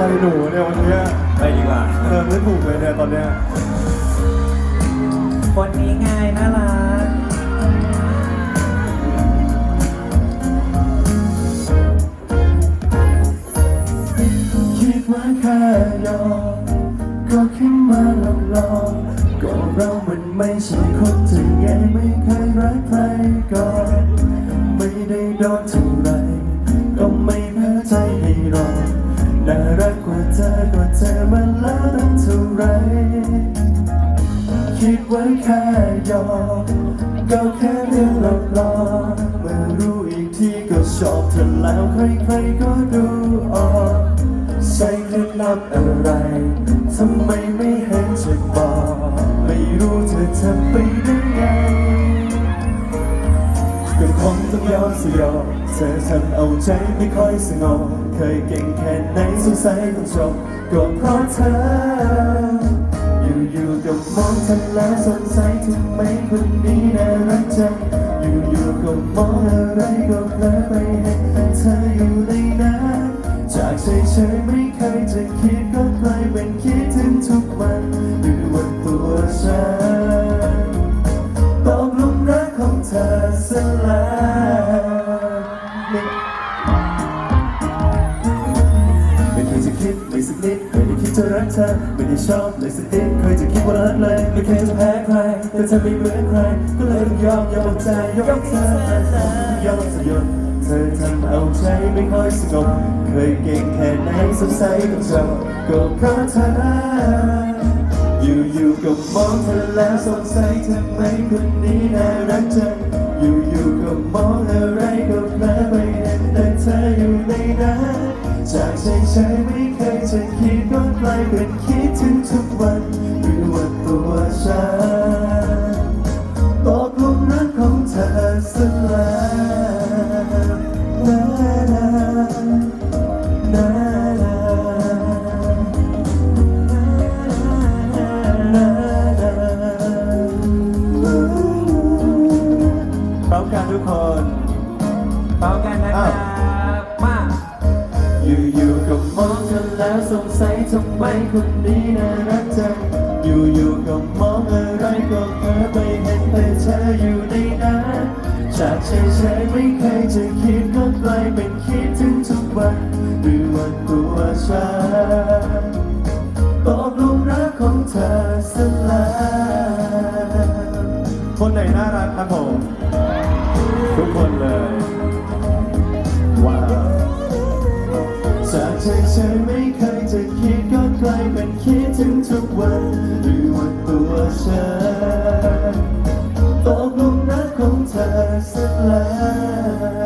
อะไรหนูเนี่ยวันเนี้ยไปดีกว่าเออไม่ถูกเลยเนี่ยตอนเนี้ยคนนี้ไงน่ารักคิดว่าแค่ยอมก็แค่มาลอกหลอกก็เรามันไม่ใช่คนที่ไงไม่เคยรักใครก่อนไม่ได้โดนท่า คิดว่าแค่ยอมก็แค่เรื่องหลอกหลอกเมื่อรู้อีกทีก็ชอบเธอแล้วใครๆก็ดูออกใช่เคล็ดลับอะไรทำไมไม่เห็นจะบอก ไม่รู้เธอทำไปได้ไง ยอมสยองเธอทำเอาใจไม่ค่อยสงบเคยเก่งแค่ไหนสงสัยต้องจบก็เพราะเธอ อยู่ๆก็มองเธอแล้วสงสัยทำไมคนนี้น่ารักจังอยู่ๆก็มองอะไรก็เพลอไปเห็นเธออยู่ในนั้นจากเฉยๆไม่เคยจะคิดก็กลายเป็นคิดถึงทุกวันอ เธอซะแล้วไม่เคยจะคิดเลยสักนิดไม่ได้คิดจะรักเธอไม่ได้ชอบเลยสักนิดเคยจะคิดว่ารักเลยไม่เคยจะแพ้ใครแต่เธอไม่เหมือนใครก็เลยต้องยอมยอมใจยอมเธอยอมสยบเธอทำเอาใจไม่ค่อยสงบเคยเก่งแค่ไหนสงสัยต้องจบก็เพราะเธออยู่ๆก็มองเธอแล้วสงสัยทำไมคนนี้น่ารักจัง อยู่ๆก็มองอะไรก็เพลอไปเห็นแต่เธออยู่ในนั้นจากใจใจไม่เคยจะคิดก็กลายเป็นคิดถึงทุกวันหรือว่าตัวฉันตกลุมรักของเธอสักแล้ว เป้ากันนะครับมาอยู่ๆก็มองเธอแล้วสงสัยทำไมคนนี้น่ารักจังอยู่ๆก็มองอะไรก็เพ้อไปเห็นแต่เธออยู่ในนั้นจากเฉยๆไม่เคยจะคิดก็กลายเป็นคิดถึงทุกวันหรือว่าตัวฉันตกลุมรักของเธอซะแล้ังคิดถึงทุกวันหรือวันตัวฉันตกลุมรักของเธอเสียแล้ว